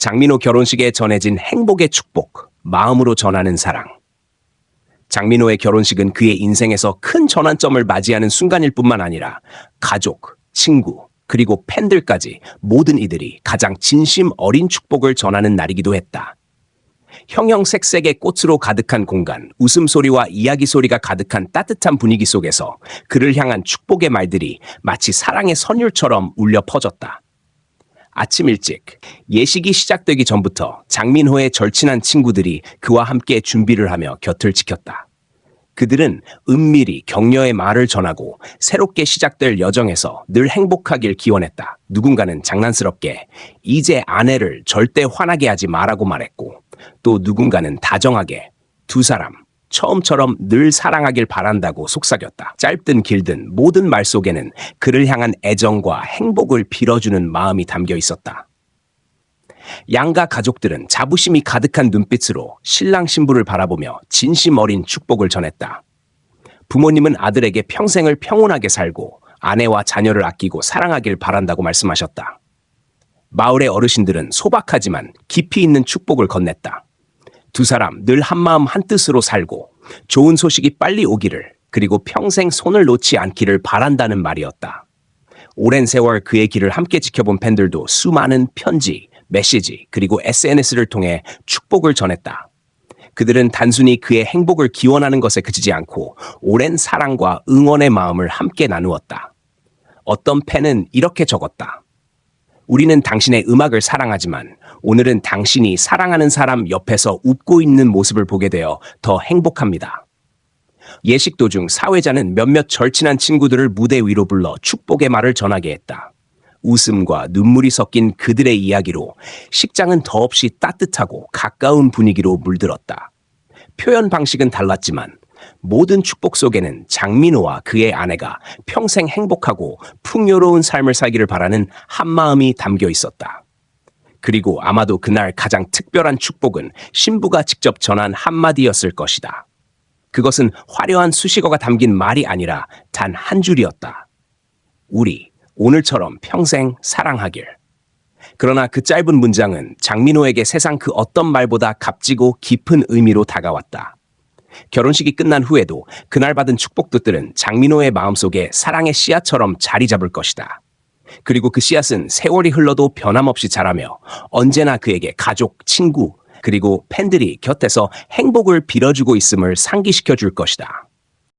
장민호 결혼식에 전해진 행복의 축복, 마음으로 전하는 사랑. 장민호의 결혼식은 그의 인생에서 큰 전환점을 맞이하는 순간일 뿐만 아니라 가족, 친구, 그리고 팬들까지 모든 이들이 가장 진심 어린 축복을 전하는 날이기도 했다. 형형색색의 꽃으로 가득한 공간, 웃음소리와 이야기소리가 가득한 따뜻한 분위기 속에서 그를 향한 축복의 말들이 마치 사랑의 선율처럼 울려 퍼졌다. 아침 일찍 예식이 시작되기 전부터 장민호의 절친한 친구들이 그와 함께 준비를 하며 곁을 지켰다. 그들은 은밀히 격려의 말을 전하고 새롭게 시작될 여정에서 늘 행복하길 기원했다. 누군가는 장난스럽게 이제 아내를 절대 화나게 하지 마라고 말했고 또 누군가는 다정하게 두 사람 처음처럼 늘 사랑하길 바란다고 속삭였다. 짧든 길든 모든 말 속에는 그를 향한 애정과 행복을 빌어주는 마음이 담겨 있었다. 양가 가족들은 자부심이 가득한 눈빛으로 신랑 신부를 바라보며 진심 어린 축복을 전했다. 부모님은 아들에게 평생을 평온하게 살고 아내와 자녀를 아끼고 사랑하길 바란다고 말씀하셨다. 마을의 어르신들은 소박하지만 깊이 있는 축복을 건넸다. 두 사람 늘 한마음 한뜻으로 살고 좋은 소식이 빨리 오기를 그리고 평생 손을 놓지 않기를 바란다는 말이었다. 오랜 세월 그의 길을 함께 지켜본 팬들도 수많은 편지, 메시지, 그리고 SNS를 통해 축복을 전했다. 그들은 단순히 그의 행복을 기원하는 것에 그치지 않고 오랜 사랑과 응원의 마음을 함께 나누었다. 어떤 팬은 이렇게 적었다. 우리는 당신의 음악을 사랑하지만 오늘은 당신이 사랑하는 사람 옆에서 웃고 있는 모습을 보게 되어 더 행복합니다. 예식 도중 사회자는 몇몇 절친한 친구들을 무대 위로 불러 축복의 말을 전하게 했다. 웃음과 눈물이 섞인 그들의 이야기로 식장은 더없이 따뜻하고 가까운 분위기로 물들었다. 표현 방식은 달랐지만 모든 축복 속에는 장민호와 그의 아내가 평생 행복하고 풍요로운 삶을 살기를 바라는 한마음이 담겨 있었다. 그리고 아마도 그날 가장 특별한 축복은 신부가 직접 전한 한마디였을 것이다. 그것은 화려한 수식어가 담긴 말이 아니라 단 한 줄이었다. 우리 오늘처럼 평생 사랑하길. 그러나 그 짧은 문장은 장민호에게 세상 그 어떤 말보다 값지고 깊은 의미로 다가왔다. 결혼식이 끝난 후에도 그날 받은 축복들은 장민호의 마음속에 사랑의 씨앗처럼 자리 잡을 것이다. 그리고 그 씨앗은 세월이 흘러도 변함없이 자라며 언제나 그에게 가족, 친구, 그리고 팬들이 곁에서 행복을 빌어주고 있음을 상기시켜 줄 것이다.